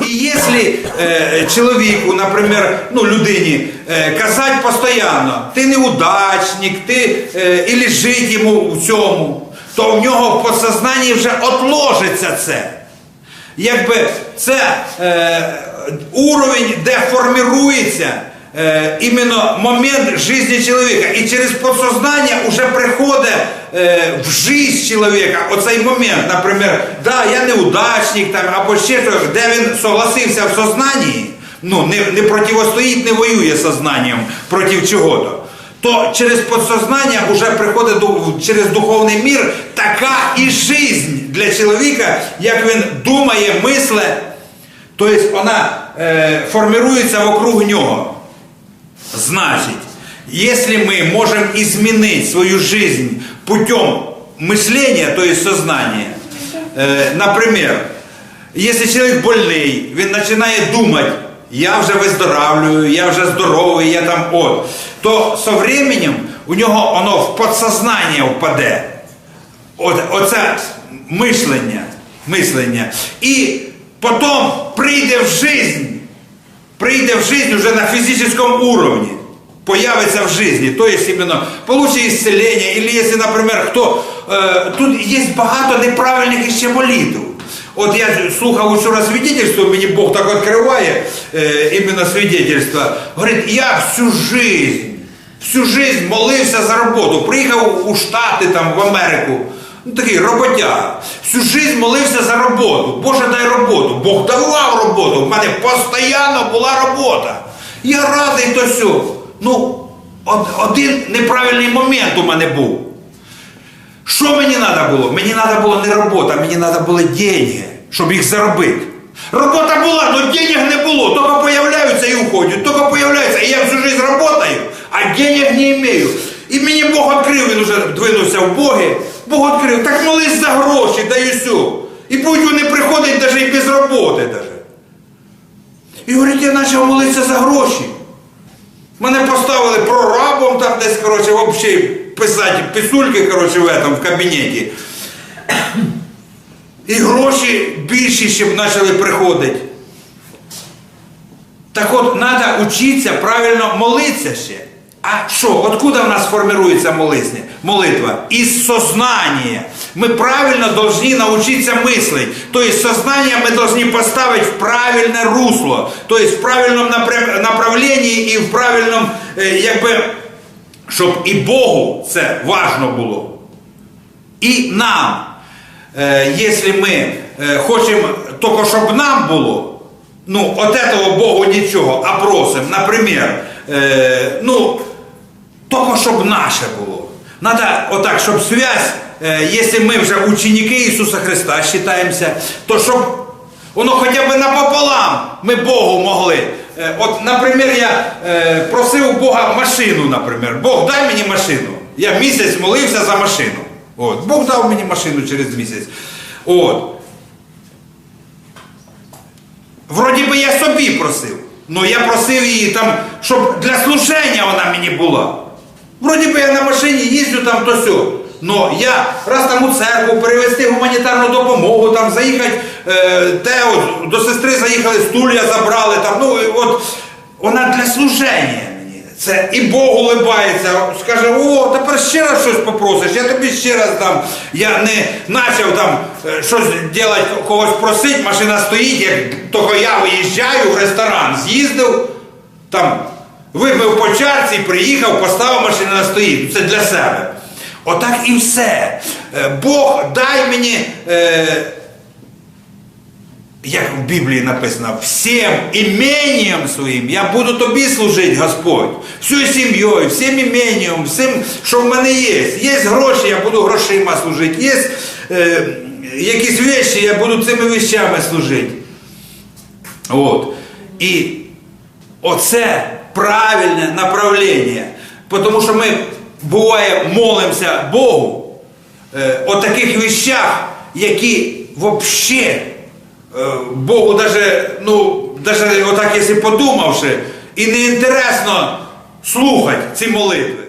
І якщо е, чоловіку, наприклад, ну, людині е, казати постійно, ти неудачник, ти е, і лежить йому в цьому, то в нього в подсознанні вже отложиться це. Якби це е, уровень, де формирується е, іменно момент життя чоловіка. І через підсознання вже приходить е, в життя чоловіка оцей момент, наприклад, да, я неудачник там, або ще щось, де він согласився в сознанні, ну, не, не противостоїть, не воює сознанням проти чого-то. То через подсознання вже приходить через духовний мір така і жизнь для чоловіка, як він думає, мисле, тобто вона е, формирується вокруг нього. Значить, если мы можем изменить свою жизнь путем мышления, то есть сознания, э, например, если человек больний, він починає думати, я вже виздоравлюю, я вже здоровий, я там от, то со временем у нього воно в подсознання впаде. От, оце мишлення, мислення. І потім прийде в жизнь прийде в жизнь уже на физическом уровне, появится в жизни, то есть именно получит исцеление, или если, например, кто, е, тут є багато неправильних іще молитв. От я слухав учора свидетельство, мені Бог так відкриває е, іменно свидетельство. Говорить, я всю жизнь, всю жизнь молився за роботу. Приїхав у Штати, там, в Америку. Ну, такий роботяга. Всю жизнь молився за роботу. Боже, дай роботу. Бог давав роботу. В мене постійно була робота. Я радий то сьо. Ну, од- один неправильний момент у мене був. Що мені треба було? Мені треба було не робота, мені треба були деньги, щоб їх заробити. Робота була, але денег не було. Тільки появляються і уходять, тільки появляються. І я всю жизнь працюю, а денег не маю. І мені Бог відкрив, він вже двинувся в Боги. Бог відкрив, так молись за гроші, дай все. І будь вони приходять навіть і без роботи. Даже. І говорить, я почав молитися за гроші. Мене поставили прорабом там десь, коротше, взагалі писати писульки, коротше, в этом, в кабінеті. І гроші більші, щоб почали приходити. Так от, треба вчитися правильно молитися ще. А що, откуда в нас формирується молитва? молитва? Із сознання. Ми правильно должны научиться мислить. Тобто сознание ми должны поставити в правильне русло. Тобто в правильному напрям- направленні і в правильному, е, якби, щоб і Богу це важно було. І нам, е, якщо ми е, хочемо тільки, щоб нам було, ну, от этого Богу нічого, а просимо, наприклад, е, ну, тільки щоб наше було. Надо отак, щоб связь, е, якщо ми вже ученики Ісуса Христа вважаємося, то щоб воно хоча б напополам ми Богу могли. Е, От, наприклад, я е, просив Бога машину, наприклад. Бог дай мені машину. Я місяць молився за машину. От. Бог дав мені машину через місяць. От. Вроді би я собі просив. але я просив її там, щоб для служення вона мені була. Вроді би я на машині їздю там то сьо. Но я раз там у церкву перевезти гуманітарну допомогу, там заїхати, е, те от, до сестри заїхали, стулья забрали, там, ну от вона для служення мені. Це і Бог улибається, скаже, о, тепер ще раз щось попросиш, я тобі ще раз дам. Я не почав там е, щось робити, когось просить, машина стоїть, як тільки я виїжджаю в ресторан, з'їздив, там випив по чарці, приїхав, поставив машину на стоїть. Це для себе. Отак і все. Е, Бог дай мені. Е, як в Біблії написано, всім імением своїм я буду тобі служити, Господь, всю сім'єю, всім імением, всім, що в мене є. Є гроші, я буду грошима служити. Є е, якісь вещі, я буду цими вещами служити. От. І оце правильне направлення. Тому що ми буває молимося Богу е, о таких вещах, які взагалі Богу даже, ну, даже отак, якщо подумавши, і не інтересно слухати ці молитви.